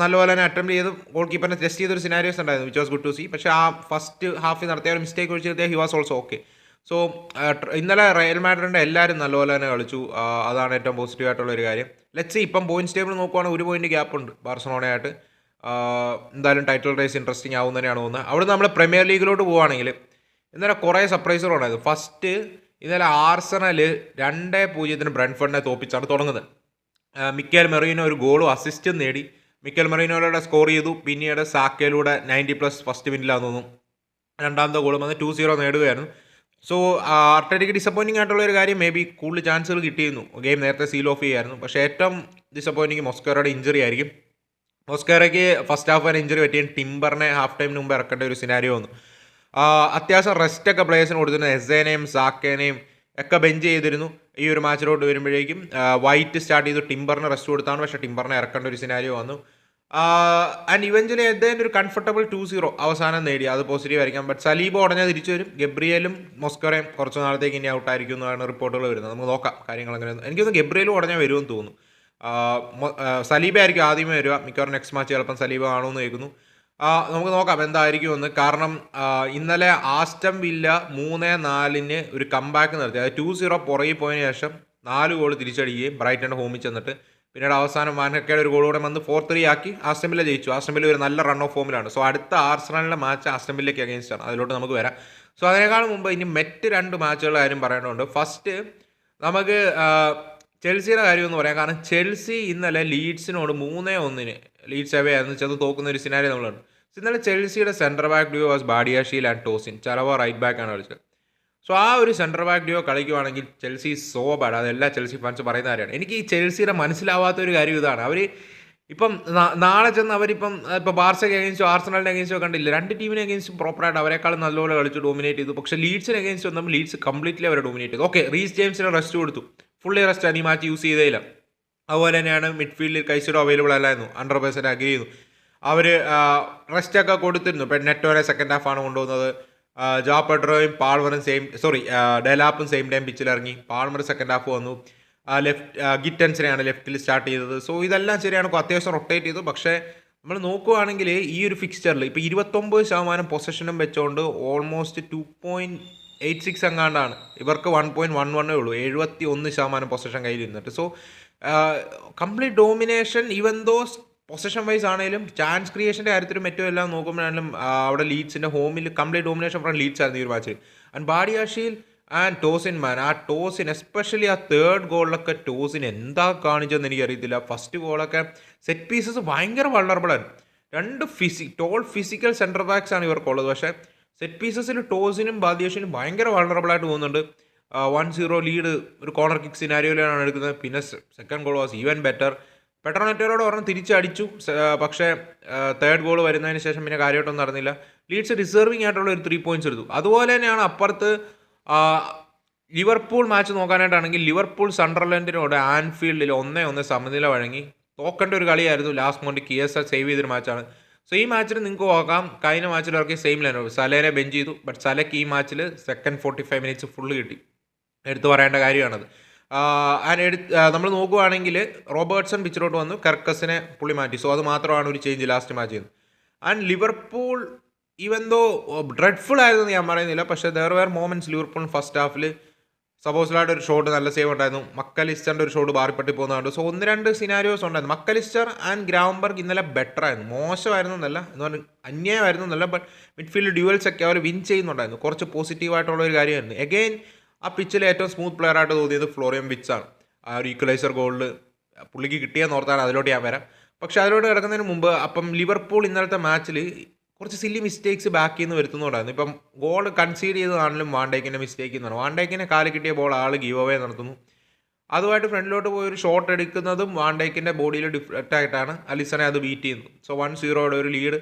നല്ലപോലെ തന്നെ അറ്റംപ്റ്റ് ചെയ്തു ഗോൾ കീപ്പറിനെ ടെസ്റ്റ് ചെയ്തൊരു സിനാരിയോസ് ഉണ്ടായിരുന്നു which was good to see പക്ഷേ ആ ഫസ്റ്റ് ഹാഫിൽ നടത്തിയ ഒരു മിസ്റ്റേക്ക് ഒഴിച്ച് he was also okay so ഇന്നലെ റയൽ മാഡ്രിഡിന്റെ എല്ലാവരും നല്ലപോലെ തന്നെ കളിച്ചു. അതാണ് ഏറ്റവും പോസിറ്റീവ് ആയിട്ടുള്ള ഒരു കാര്യം. ലെറ്റ്സ് ഇപ്പം പോയിന്റ്സ് ടേബിൾ നോക്കുവാണെങ്കിൽ ഒരു പോയിന്റ് ഗ്യാപ്പ് ഉണ്ട് ബാർസലോണയായിട്ട്. എന്തായാലും ടൈറ്റിൽ റേസ് ഇൻട്രസ്റ്റിംഗ് ആവും തന്നെയാണ് തോന്നുന്നത്. അവിടെ നമ്മൾ പ്രീമിയർ ലീഗിലോട്ട് പോവുകയാണെങ്കിൽ ഇന്നലെ കുറേ സർപ്രൈസുകൾ ഉണ്ടായിരുന്നു ഫസ്റ്റ് ഇന്നലെ ആർസണൽ രണ്ട് പൂജ്യത്തിന് ബ്രൺഫണ്ടിനെ തോപ്പിച്ചാണ് തുടങ്ങുന്നത്. മിക്കേൽ മെറീനോ ഒരു ഗോളും അസിസ്റ്റും നേടി. മിക്കേൽ മെറീനോയുടെ സ്കോർ ചെയ്തു. പിന്നീട് സാക്കയിലൂടെ നയന്റി പ്ലസ് ഫസ്റ്റ് മിനിറ്റിലാന്ന് തോന്നുന്നു. രണ്ടാമത്തെ ഗോളും വന്ന് ടു സീറോ നേടുകയായിരുന്നു. സോ ആർട്ടറ്റിക്ക് ഡിസപ്പോയിന്റിംഗ് ആയിട്ടുള്ള ഒരു കാര്യം മേ ബി കൂടുതൽ ചാൻസുകൾ കിട്ടിയിരുന്നു. ഗെയിം നേരത്തെ സീൽ ഓഫ് ചെയ്യായിരുന്നു. പക്ഷേ ഏറ്റവും ഡിസപ്പോയിന്റിംഗ് മൊസ്കേറയുടെ ഇഞ്ചറി ആയിരിക്കും. മൊസ്കേറയ്ക്ക് ഫസ്റ്റ് ഹാഫ് വരെ ഇഞ്ചറി പറ്റിയ ടിംബറിനെ ഹാഫ് ടൈമിന് മുമ്പ് ഇറക്കേണ്ട ഒരു സിനാരിയോ വന്നു. അത്യാവശ്യം റെസ്റ്റൊക്കെ പ്ലേയേഴ്സിന് കൊടുത്തിരുന്നു എസേനെയും സാക്കേനെയും ഒക്കെ ബെഞ്ച് ചെയ്തിരുന്നു. ഈ ഒരു മാച്ചിലോട്ട് വരുമ്പോഴേക്കും വൈറ്റ് സ്റ്റാർട്ട് ചെയ്തു ടിംബറിന് റെസ്റ്റ് കൊടുത്താണ്. പക്ഷേ ടിംബറിനെ ഇറക്കേണ്ട ഒരു സിനാരിയോ വന്നു. ആൻഡ് ഇവഞ്ചലി അദ്ദേഹം ഒരു കംഫർട്ടബിൾ ടു സീറോ അവസാനം നേടി. അത് പോസിറ്റീവ് ആയിരിക്കാം. ബട്ട് സലീബ് ഉടനെ തിരിച്ചു വരും. ഗബ്രിയലും മൊസ്കറയും കുറച്ച് നാളത്തേക്ക് ഇനി ഔട്ട് ആയിരിക്കും എന്നാണ് റിപ്പോർട്ടുകൾ വരുന്നത്. നമുക്ക് നോക്കാം കാര്യങ്ങൾ അങ്ങനെ എനിക്കൊന്ന് ഗബ്രിയലും ഉടനെ വരുമെന്ന് തോന്നുന്നു. സലീബ ആയിരിക്കും ആദ്യമേ വരിക. മിക്കവാറും നെക്സ്റ്റ് മാച്ച് ചിലപ്പം സലീബ കാണുമെന്ന് കേൾക്കുന്നു. നമുക്ക് നോക്കാം എന്തായിരിക്കും എന്ന് കാരണം ഇന്നലെ ആസ്റ്റം വില്ല മൂന്ന് നാലിന് ഒരു കംബാക്ക് നടത്തി. അതായത് ടു സീറോ പുറകിൽ പോയതിനു ശേഷം നാല് ഗോൾ തിരിച്ചടിക്കുകയും ബ്രൈറ്റൻ ഹോമിൽ ചെന്നിട്ട്. പിന്നീട് അവസാനം വാനക്കയുടെ ഒരു ഗോൾ കൂടെ വന്ന് ഫോർ ത്രീ ആക്കി ആസ്റ്റം വില്ല ജയിച്ചു. ആസ്റ്റം വില്ല ഒരു നല്ല റൺ ഓഫ് ഫോമിലാണ് സോ അടുത്ത ആർസണലിന്റെ മാച്ച് ആസ്റ്റം വില്ലയ്ക്ക് അഗേൻസ്റ്റ് ആണ്. അതിലോട്ട് നമുക്ക് വരാം. സോ അതിനേക്കാൾ മുമ്പ് ഇനി മറ്റ് രണ്ട് മാച്ചുകളുടെ കാര്യം പറയേണ്ടതുണ്ട് ഫസ്റ്റ് നമുക്ക് ചെൽസിയുടെ കാര്യം എന്ന് പറയാം. കാരണം ചെൽസി ഇന്നലെ ലീഡ്സിനോട് മൂന്നേ ഒന്നിന് ലീഡ്സ് അവേ ആയിരുന്നു ചെന്ന് തോക്കുന്ന ഒരു സിനാരി നമ്മളുണ്ട് ഇന്നലെ ചെൽസിയുടെ centre back duo was Badiashile and Tosin Chalobah right back ആണ് കളിച്ചത്. സോ ആ ഒരു സെന്റർ ബാക്ക് ഡ്യൂ കളിക്കുവാണെങ്കിൽ ചെൽസി സോ ബാഡ് അത് എല്ലാ ചെൽസി ഫാൻസ് പറയുന്ന കാര്യമാണ്. എനിക്ക് ഈ ചെൽസിയുടെ മനസ്സിലാവാത്ത ഒരു കാര്യം ഇതാണ്. അവർ ഇപ്പം നാളെ ചെന്ന് അവരിപ്പം ഇപ്പോൾ ബാർസയ്ക്ക് അഗേൻസ്റ്റോ ആർസണലിന്റെ അഗേൻസ്റ്റോ കണ്ടില്ല? രണ്ട് ടീമിനെ അഗേൻസ്റ്റ് പ്രോപ്പറായിട്ട് അവരെക്കാളും നല്ലപോലെ കളിച്ച് ഡോമിനേറ്റ് ചെയ്തു. പക്ഷേ ലീഡ്സിന് അഗേൻസ്റ്റ് വന്നപ്പോൾ ലീഡ്സ് കംപ്ലീറ്റ്ലി അവരെ ഡോമിനേറ്റ് ചെയ്തു. ഓക്കെ റീസ് ജെയിംസിന് റെസ്റ്റ് കൊടുത്തു. ഫുള്ളി റെസ്റ്റ് ആണ് ഈ മാച്ച് യൂസ് ചെയ്തേയില്ല. അതുപോലെ തന്നെയാണ് മിഡ്ഫീൽഡിൽ കൈസിഡോ അവൈലബിൾ അല്ലായിരുന്നു. ഹൺഡ്രഡ് പെർസെന്റ് അഗ്രി ചെയ്യുന്നു അവർ റെസ്റ്റൊക്കെ കൊടുത്തിരുന്നു. ഇപ്പം നെറ്റോനെ സെക്കൻഡ് ഹാഫാണ് കൊണ്ടുവന്നത്. ജോ പെട്രോയും പാൾമറും സെയിം സോറി ഡെലാപ്പും സെയിം ടൈം പിച്ചിലിറങ്ങി പാൾമർ സെക്കൻഡ് ഹാഫ് വന്നു. ലെഫ്റ്റ് ഗിറ്റൻസിനെയാണ് ലെഫ്റ്റിൽ സ്റ്റാർട്ട് ചെയ്തത്. സോ ഇതെല്ലാം ശരിയാണ്. അത്യാവശ്യം റൊട്ടേറ്റ് ചെയ്തു. പക്ഷേ നമ്മൾ നോക്കുകയാണെങ്കിൽ ഈ ഒരു ഫിക്സ്ചറിൽ ഇപ്പോൾ ഇരുപത്തൊമ്പത് ശതമാനം പൊസഷനും വെച്ചുകൊണ്ട് almost two point eight six എങ്ങാണ്ടാണ്. ഇവർക്ക് വൺ പോയിന്റ് വൺ വണ്ണേ ഉള്ളൂ. എഴുപത്തി ഒന്ന് ശതമാനം പൊസിഷൻ കയ്യിൽ ഇരുന്നിട്ട്. So complete domination even though position wise ആണെങ്കിലും ചാൻസ് ക്രിയേഷന്റെ കാര്യത്തിലും മറ്റും എല്ലാം നോക്കുമ്പോഴാണെങ്കിലും അവിടെ ലീഡ്സിന്റെ ഹോമിൽ കംപ്ലീറ്റ് ഡോമിനേഷൻ ഫ്രം ലീഡ്സ് ആയിരുന്നു ഈ ഒരു മാച്ചിൽ ആൻഡ് ബാഡിയാഷിയിൽ ആൻഡ് ടോസിൻ മാൻ ആ ടോസിൻ എസ്പെഷ്യലി ആ തേർഡ് ഗോളിലൊക്കെ ടോസിൻ എന്താ കാണിച്ചതെന്ന് എനിക്കറിയത്തില്ല. ഫസ്റ്റ് ഗോളൊക്കെ സെറ്റ് പീസസ് ഭയങ്കര വള്ളറബിളാണ് രണ്ട് ഫിസി ടോൾ ഫിസിക്കൽ സെന്റർ ബാക്സ് ആണ് ഇവർക്കുള്ളത്. പക്ഷേ സെറ്റ് പീസസിൽ ടോസിനും ബാദിയേഷിനും ഭയങ്കര വള്ളറബിളായിട്ട് പോകുന്നുണ്ട്. വൺ സീറോ ലീഡ് ഒരു കോർണർ കിക്ക് സിനാരിയോയിലാണ് എടുക്കുന്നത്. പിന്നെ second goal was even better പെട്രോനെറ്റോരോട് പറഞ്ഞ് തിരിച്ചടിച്ചു. പക്ഷേ തേർഡ് ഗോൾ വരുന്നതിന് ശേഷം പിന്നെ കാര്യമായിട്ടൊന്നും നടന്നില്ല. ലീഡ്സ് ഡിസേർവിംഗ് ആയിട്ടുള്ള ഒരു ത്രീ പോയിന്റ്സ് എടുത്തു. അതുപോലെ തന്നെയാണ് അപ്പുറത്ത് ലിവർപൂൾ മാച്ച് നോക്കാനായിട്ടാണെങ്കിൽ ലിവർപൂൾ സണ്ടർലൻഡിനോട് ആൻഫീൽഡിൽ ഒന്നേ ഒന്ന് സമനില വഴങ്ങി. തോക്കേണ്ട ഒരു കളിയായിരുന്നു. ലാസ്റ്റ് മൊമെന്റ് കിയസ സേവ് ചെയ്തൊരു മാച്ചാണ് സോ ഈ മാച്ചിൽ നിങ്ങൾക്ക് നോക്കാം കഴിഞ്ഞ മാച്ചിൽ ഇറക്കി സെയിം ലൈനോ സലേനെ ബെഞ്ച് ചെയ്തു. ബട്ട് സലക്ക് ഈ മാച്ചിൽ second forty five minutes full കിട്ടി. എടുത്തു പറയേണ്ട കാര്യമാണത്. എടു നമ്മൾ നോക്കുവാണെങ്കിൽ റോബർട്ട്സൺ പിച്ചിലോട്ട് വന്നു. കർക്കസിനെ പുള്ളി മാറ്റി. സോ അത് മാത്രമാണ് ഒരു ചേഞ്ച് ലാസ്റ്റ് മാച്ച് ചെയ്യുന്നത്. And Liverpool even though dreadful ആയിരുന്നു ഞാൻ പറയുന്നില്ല. പക്ഷേ there were moments Liverpool first ഹാഫിൽ സപ്പോസിലായിട്ട് ഒരു ഷോട്ട് നല്ല സേവ് ഉണ്ടായിരുന്നു. മക്കലിസ്റ്ററിന്റെ ഒരു ഷോട്ട് ബാറിപ്പെട്ടി പോകുന്നതുകൊണ്ട് സോ ഒന്ന് രണ്ട് സിനാരിയോസ് ഉണ്ടായിരുന്നു. മക്കലിസ്റ്റർ ആൻഡ് ഗ്രാംബർഗ് ഇന്നലെ ബെറ്റർ ആയിരുന്നു. മോശമായിരുന്നു എന്നല്ല എന്ന് പറഞ്ഞാൽ അന്യായമായിരുന്നു എന്നല്ല ബട്ട് മിഡ്ഫീൽഡ് ഡ്യുവൽസ് ഒക്കെ അവർ വിൻ ചെയ്യുന്നുണ്ടായിരുന്നു. കുറച്ച് പോസിറ്റീവായിട്ടുള്ള ഒരു കാര്യമായിരുന്നു. എഗെയിൻ ആ പിച്ചിൽ ഏറ്റവും സ്മൂത്ത് പ്ലെയർ ആയിട്ട് തോന്നിയത് ഫ്ലോറിയം ആണ്. ആ ഒരു ഈക്വലൈസർ ഗോളിൽ പുള്ളിക്ക് കിട്ടിയെന്ന് ഓർത്താണ് അതിലോട്ട് ഞാൻ വരാം. പക്ഷേ അതിലോട്ട് കിടക്കുന്നതിന് മുമ്പ് അപ്പം ലിവർപൂൾ ഇന്നലത്തെ മാച്ചിൽ കുറച്ച് സില്ലി മിസ്റ്റേക്സ് ബാക്കിൽ നിന്ന് വരുത്തുന്നുണ്ടായിരുന്നു ഇപ്പം ഗോൾ കൺസീഡ് ചെയ്തതാണെങ്കിലും വാണ്ടേക്കിന്റെ മിസ്റ്റേക്ക് എന്ന് പറഞ്ഞു. വാണ്ടേക്കിനെ കാൽ കിട്ടിയ ബോൾ ആൾ ഗീവ് അവേ നടത്തുന്നു. അതുമായിട്ട് ഫ്രണ്ടിലോട്ട് പോയി ഒരു ഷോട്ട് എടുക്കുന്നതും വാണ്ടേക്കിന്റെ ബോഡിയിൽ ഡിഫ്ലക്റ്റ് ആയിട്ടാണ് അലിസനെ അത് ബീറ്റ് ചെയ്യുന്നത്. സോ വൺ സീറോയുടെ ഒരു ലീഡ്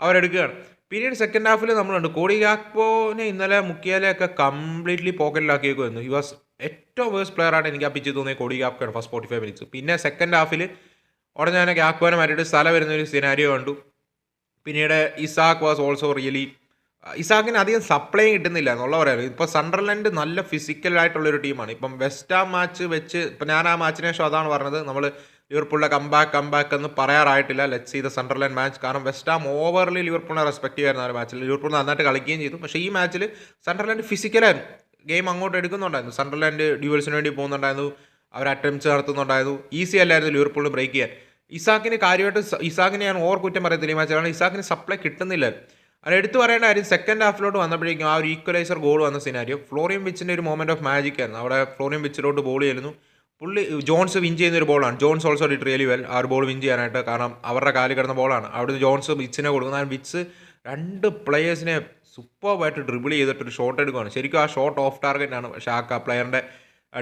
അവരെടുക്കുകയാണ്. പിന്നീട് സെക്കൻഡ് ഹാഫിൽ നമ്മളുണ്ട്. കോടി ഗാക്പോനെ ഇന്നലെ മുക്കിയാലെയൊക്കെ കംപ്ലീറ്റ്ലി പോക്കറ്റിലാക്കിയേക്കുമായിരുന്നു ഹി വാസ് ഏറ്റവും വേഴ്സ് പ്ലെയറാണ് എനിക്ക് ആ പിച്ച് തോന്നിയത് കോടി ഗാപ്കാണ് ഫസ്റ്റ് ഫോർട്ടി ഫൈവ് മിനിറ്റ്സ് പിന്നെ സെക്കൻഡ് ഹാഫിൽ ഉടനെ ഗാക്പോനെ മാറ്റിയിട്ട് സ്ഥലം വരുന്ന ഒരു സിനാരിയോ കണ്ടു. പിന്നീട് ഇസാക്ക് വാസ് ഓൾസോ റിയലി ഇസാക്കിന് അധികം സപ്ലൈ കിട്ടുന്നില്ല എന്നുള്ള പറയാറ് ഇപ്പോൾ സണ്ടർലൻഡ് നല്ല ഫിസിക്കലായിട്ടുള്ളൊരു ടീമാണ് ഇപ്പം വെസ്റ്റ് മാച്ച് വെച്ച് ഇപ്പം ഞാൻ ആ മാച്ചിനെ ശേഷം അതാണ് പറഞ്ഞത്. നമ്മൾ ലിവർപൂളിലെ കംബാക്ക് കംബാക്ക് എന്ന് പറയാറായിട്ടില്ല. Let see the Sunderland match കാരണം വെസ്റ്റ് ഓവർലി ലിവർപൂളിനെ റെസ്പെക്ട് ചെയ്യുമായിരുന്നു ആ ഒരു മാച്ചിൽ ലിവർപൂൾ നന്നായിട്ട് കളിക്കുകയും ചെയ്തു. പക്ഷേ ഈ മാച്ചിൽ സണ്ടർലാൻഡ് ഫിസിക്കലായിരുന്നു ഗെയിം അങ്ങോട്ട് എടുക്കുന്നുണ്ടായിരുന്നു. സണ്ടർലാൻഡ് ഡ്യൂവൽസിന് വേണ്ടി പോകുന്നുണ്ടായിരുന്നു. അവർ അറ്റംപ്റ്റ്സ് നടത്തുന്നുണ്ടായിരുന്നു. ഈസി അല്ലായിരുന്നു ലിവർപൂളിന് ബ്രേക്ക് ചെയ്യാൻ. ഇസാക്കിന് കാര്യമായിട്ട് ഇസാക്കിനെ ഞാൻ ഓവർ കുറ്റം പറയത്തില്ല ഈ മാച്ച് കാരണം ഇസാക്കിന് സപ്ലൈ കിട്ടുന്നില്ല. അത് എടുത്തു പറയേണ്ട കാര്യം സെക്കൻഡ് ഹാഫിലോട്ട് വന്നപ്പോഴേക്കും ആ ഒരു ഈക്വലൈസർ ഗോൾ വന്ന സിനാരിയോ ഫ്ലോറിയം വിച്ചിന്റെ ഒരു മൊമെന്റ് ഓഫ് മാജിക് ആയിരുന്നു. അവിടെ ഫ്ലോറിയം വിച്ചിലോട്ട് ബോൾ ചെയ്യുന്നു പുള്ളി ജോൺസ് വിൻ ചെയ്യുന്ന ഒരു ബോളാണ് Jones also did really well ആ ഒരു ബോൾ വിൻ ചെയ്യാനായിട്ട് കാരണം അവരുടെ കാലിൽ കിടന്ന ബോളാണ് അവിടുന്ന് ജോൺസ് വിച്ചിനെ കൊടുക്കുന്ന. വിച്ച് രണ്ട് പ്ലെയേഴ്സിനെ സൂപ്പർബായിട്ട് ഡ്രിബിൾ ചെയ്തിട്ട് ഒരു ഷോട്ട് എടുക്കുകയാണ് ശരിക്കും ആ ഷോട്ട് ഓഫ് ടാർഗറ്റ് ആണ്. പക്ഷേ ആ പ്ലെയറിന്റെ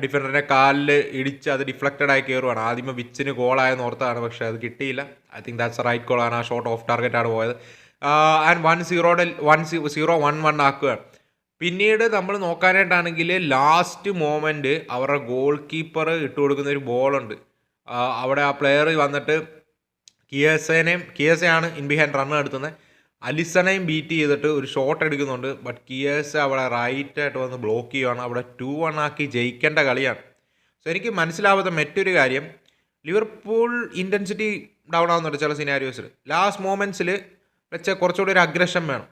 ഡിഫൻഡറിന്റെ കാലിൽ ഇടിച്ച് അത് ഡിഫ്ലക്റ്റഡ് ആയി കയറുവാണ് ആദ്യമേ വിച്ചിന് ഗോളായെന്ന് ഓർത്താണ് പക്ഷേ അത് കിട്ടിയില്ല. I think that's right goal ആണ്. ആ ഷോട്ട് ഓഫ് ടാർഗറ്റ് ആണ് പോയത്. ആൻഡ് വൺ സീറോയുടെ വൺ സീറോ വൺ വൺ ആക്കുകയാണ് പിന്നീട് നമ്മൾ നോക്കാനായിട്ടാണെങ്കിൽ ലാസ്റ്റ് മോമെന്റ് അവരുടെ ഗോൾ കീപ്പർ ഇട്ട് കൊടുക്കുന്ന ഒരു ബോളുണ്ട് അവിടെ ആ പ്ലെയർ വന്നിട്ട് കിയസേനെയും കിയസയാണ് ഇൻ ബിഹാൻഡ് റൺ എടുത്തുന്നത്. അലിസനെയും ബീറ്റ് ചെയ്തിട്ട് ഒരു ഷോട്ട് എടുക്കുന്നുണ്ട്. ബട്ട് കിയേഴ്സ് അവിടെ റൈറ്റ് ആയിട്ട് വന്ന് ബ്ലോക്ക് ചെയ്യുവാണ്. അവിടെ ടു വൺ ആക്കി ജയിക്കേണ്ട കളിയാണ്. സോ എനിക്ക് മനസ്സിലാവാത്ത മറ്റൊരു കാര്യം. ലിവർപൂൾ ഇന്റൻസിറ്റി ഡൗൺ ആവുന്നുണ്ട് ചില സിനാരിയോസിൽ ലാസ്റ്റ് മൊമെന്റ്സിൽ വെച്ച കുറച്ചുകൂടി ഒരു അഗ്രഷൻ വേണം.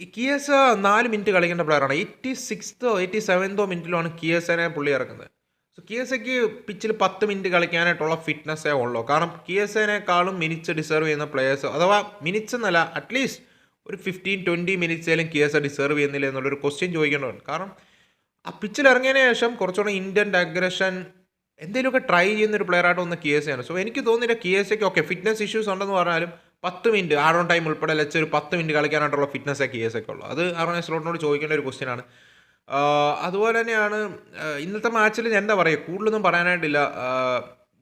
ഈ കിയേഴ്സ് നാല് മിനിറ്റ് കളിക്കേണ്ട പ്ലെയറാണ് എയ്റ്റി സിക്സ്തോ എയ്റ്റി സെവൻതോ മിനിറ്റിലാണ് കിയേഴ്സിനെ പുള്ളി ഇറക്കുന്നത്. സോ കിയസയ്ക്ക് പിച്ചിൽ പത്ത് മിനിറ്റ് കളിക്കാനായിട്ടുള്ള ഫിറ്റ്നസ്സേ ഉള്ളൂ. കാരണം കിയസേനേക്കാളും മിനിറ്റ്സ് ഡിസേർവ് ചെയ്യുന്ന പ്ലേയേഴ്സ് അഥവാ മിനിറ്റ്സ് എന്നല്ല അറ്റ്ലീസ്റ്റ് ഒരു ഫിഫ്റ്റീൻ ട്വന്റി മിനിറ്റ്സേലും കിയസ ഡിസേർവ് ചെയ്യുന്നില്ല എന്നുള്ളൊരു ക്വസ്റ്റ്യൻ ചോദിക്കേണ്ടതുണ്ട്. കാരണം ആ പിച്ചിൽ ഇറങ്ങിയതിന് ശേഷം കുറച്ചുകൂടെ ഇന്ത്യൻ അഗ്രഷൻ എന്തെങ്കിലുമൊക്കെ ട്രൈ ചെയ്യുന്ന ഒരു പ്ലെയറായിട്ട് വന്ന കി എസ് ആണ്. സോ എനിക്ക് തോന്നിയില്ല കി എസ് എക്ക് ഓക്കെ ഫിറ്റ്നസ് ഇഷ്യൂസ് ഉണ്ടെന്ന് പറഞ്ഞാലും പത്ത് മിനിറ്റ് ആറോൺ ടൈം ഉൾപ്പെടെ ലെച്ച് ഒരു പത്ത് മിനിറ്റ് കളിക്കാനായിട്ടുള്ള ഫിറ്റ്നസ് കി എസ് ഒക്കെ ഉള്ളൂ. അത് ആറോൺ സ്ലോട്ടിനോട് ചോദിക്കേണ്ട ഒരു ക്വസ്റ്റ്യൻ ആണ്. അതുപോലെ തന്നെയാണ് ഇന്നത്തെ മാച്ചിൽ ഞാൻ എന്താ പറയുക കൂടുതലൊന്നും പറയാനായിട്ടില്ല.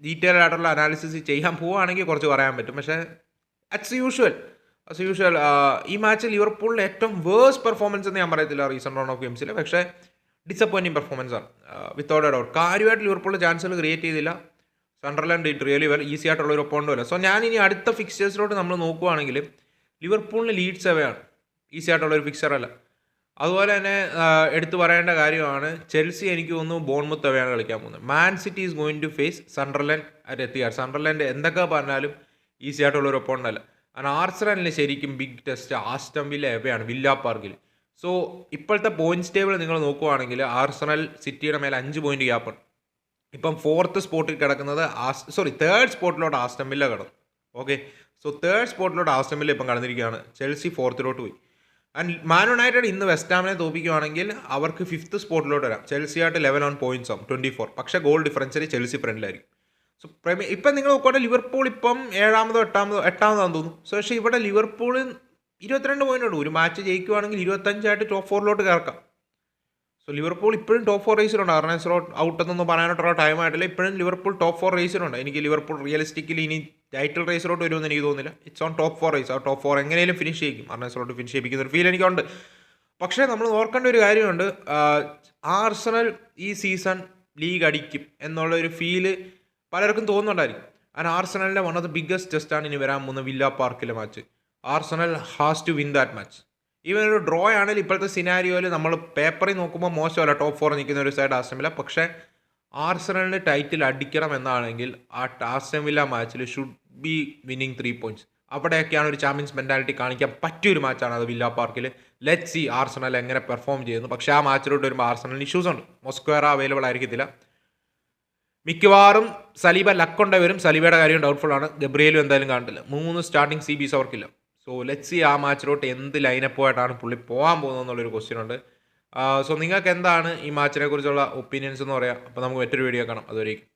ഡീറ്റെയിൽ ആയിട്ടുള്ള അനാലിസിസ് ചെയ്യാൻ പോവുകയാണെങ്കിൽ കുറച്ച് പറയാൻ പറ്റും. പക്ഷേ അറ്റ്സ് യൂഷ്വൽ അസ് യൂഷ്വൽ ഈ മാച്ചിൽ ലിവർപൂളിന്റെ ഏറ്റവും വേഴ്സ് പെർഫോമൻസ് എന്ന് ഞാൻ പറയത്തില്ല റീസെന്റ് റൗണ്ട് ഓഫ് ഗെയിംസിൽ പക്ഷേ ഡിസപ്പോയിന്റിങ് പെർഫോമൻസ് ആണ്. വിത്തൗട്ട് എ ഡൗട്ട് കാര്യമായിട്ട് ലിവർപൂളിൽ ചാൻസുകൾ ക്രിയേറ്റ് ചെയ്തില്ല. Sunderland it really well easy ആയിട്ടുള്ള ഒരു ഒപ്പോണ്ടും അല്ല സോ ഞാൻ ഇനി അടുത്ത ഫിക്സേഴ്സിലോട്ട് നമ്മൾ നോക്കുവാണെങ്കിൽ ലിവർപൂളിന് ലീഡ്സ് അവയാണ് ഈസി ആയിട്ടുള്ള ഒരു ഫിക്സർ അല്ല. അതുപോലെ തന്നെ എടുത്തു പറയേണ്ട കാര്യമാണ് ചെൽസി എനിക്ക് തോന്നുന്നു ബോൺമുത്ത് അവയാണ് കളിക്കാൻ പോകുന്നത്. Man City is going to face Sunderland at എത്തിയാർ Sunderland എന്തൊക്കെ പറഞ്ഞാലും ഈസി ആയിട്ടുള്ള ഒരു ഒപ്പോണ്ട് അല്ല. കാരണം ആർസണലിന് ശരിക്കും ബിഗ് ടെസ്റ്റ് ആസ്റ്റം വില്ല എവയാണ് വില്ല പാർക്കിൽ. സോ ഇപ്പോഴത്തെ പോയിന്റ്സ് ടേബിൾ നിങ്ങൾ നോക്കുവാണെങ്കിൽ ആർസണൽ സിറ്റിയുടെ മേലെ അഞ്ച് പോയിന്റ് ഗ്യാപ്പാണ് ഇപ്പം ഫോർത്ത് സ്പോട്ടിൽ കിടക്കുന്നത് ആസ് സോറി തേർഡ് സ്പോട്ടിലോട്ട് ആസ്റ്റം വില്ല കിടന്നു. ഓക്കെ സോ തേർഡ് സ്പോട്ടിലോട്ട് ആസ്റ്റം വില്ല ഇപ്പം കടന്നിരിക്കുകയാണ്. ചെൽസി ഫോർത്തിലോട്ട് പോയി. ആൻഡ് മാൻ യുണൈറ്റഡ് ഇന്ന് വെസ്റ്റാമിനെ തോപ്പിക്കുകയാണെങ്കിൽ അവർക്ക് ഫിഫ്ത്ത് സ്പോട്ടിലോട്ട് വരാം. ചെൽസി ആയിട്ട് ലെവൻ ഓൺ പോയിന്റ്സ് ആവും ട്വന്റി ഫോർ പക്ഷേ ഗോൾ ഡിഫറൻസിൽ ചെൽസി ഫ്രണ്ടിലായിരിക്കും സോ പ്രേമി ഇപ്പം നിങ്ങൾ നോക്കുകയാണെങ്കിൽ ലിവർപൂൾ ഇപ്പം ഏഴാമതോ എട്ടാമതോ എട്ടാമതാണെന്ന് തോന്നുന്നു. സോ പക്ഷേ ഇവിടെ ലിവർപൂൾ ഇരുപത്തിരണ്ട് പോയിന്റ് ഉണ്ട് ഒരു മാച്ച് ജയിക്കുവാണെങ്കിൽ ഇരുപത്തഞ്ചായിട്ട് ടോപ്പ് ഫോറിലോട്ട് കയറക്കാം. സോ ലിവർപൂൾ ഇപ്പോഴും ടോപ്പ് ഫോർ റേസിലുണ്ട് അർണസ് റോട്ട് ഔട്ട് എന്നൊന്നും പറയാനായിട്ടുള്ള ടൈം ആയിട്ടില്ല. ഇപ്പോഴും ലിവർപൂൾ ടോപ്പ് ഫോർ റേസിലുണ്ട് എനിക്ക് ലിവർപൂൾ റിയലിസ്റ്റിക്കലി ഇനി ടൈറ്റിൽ റേസിലോട്ട് വരുമെന്ന് എനിക്ക് തോന്നുന്നില്ല. It's on top four race ആ ടോപ്പ് ഫോർ എങ്ങനെയും ഫിനിഷ് ചെയ്യും. അർണേസിലോട്ട് ഫിനിഷ് ചെയ്യിപ്പിക്കുന്ന ഒരു ഫീൽ എനിക്കുണ്ട്. പക്ഷേ നമ്മൾ ഓർക്കേണ്ട ഒരു കാര്യമുണ്ട്. ആർസണൽ ഈ സീസൺ ലീഗ് അടിക്കും എന്നുള്ള ഒരു ഫീൽ പലർക്കും തോന്നുന്നുണ്ടായിരിക്കും. ആൻഡ് ആർസണലിന്റെ വൺ ഓഫ് ദ ബിഗ്ഗസ്റ്റ് ടെസ്റ്റാണ് ഇനി വരാൻ പോകുന്ന വില്ല പാർക്കിലെ match Arsenal has to win that match even ഒരു ഡ്രോ ആണെങ്കിൽ ഇപ്പോഴത്തെ സിനാരിയോയിൽ നമ്മൾ പേപ്പറിൽ നോക്കുമ്പോൾ മോശമല്ല. ടോപ്പ് ഫോർ നിൽക്കുന്ന ഒരു സൈഡ് ആസ്റ്റമില്ല പക്ഷേ ആർസണലിന് ടൈറ്റിൽ അടിക്കണം എന്നാണെങ്കിൽ ആ ആസ്റ്റൻ മാച്ചിൽ should be winning three points അവിടെയൊക്കെയാണ് ഒരു ചാമ്പ്യൻസ് മെന്റാലിറ്റി കാണിക്കാൻ പറ്റിയ ഒരു മാച്ചാണ് അത് വില്ല പാർക്കിൽ ലെറ്റ് സി ആർസണൽ എങ്ങനെ പെർഫോം ചെയ്യുന്നു. പക്ഷേ ആ മാച്ചിലോട്ട് വരുമ്പോൾ ആർസണൽ ഇഷ്യൂസ് ഉണ്ട്. മൊസ്ക്വേറ അവൈലബിൾ ആയിരിക്കത്തില്ല. മിക്കവാറും സലീബ ലക്കൊണ്ട വരും. സലീബയുടെ കാര്യം ഡൗട്ട്ഫുൾ ആണ്. ഗബ്രിയേലും എന്തായാലും കാണില്ല മൂന്ന് സ്റ്റാർട്ടിംഗ് സി ബീസ് അവർക്കില്ല. സോ ലെറ്റ് സി ആ മാച്ചിലോട്ട് എന്ത് ലൈനപ്പുമായിട്ടാണ് പുള്ളി പോകാൻ പോകുന്നത് എന്നുള്ളൊരു ക്വസ്റ്റ്യൻ ഉണ്ട്. സോ നിങ്ങൾക്ക് എന്താണ് ഈ മാച്ചിനെ കുറിച്ചുള്ള ഒപ്പീനിയൻസ് എന്ന് പറയാം. അപ്പോൾ നമുക്ക് മറ്റൊരു വീഡിയോ കാണാം. അതുവരേക്കും.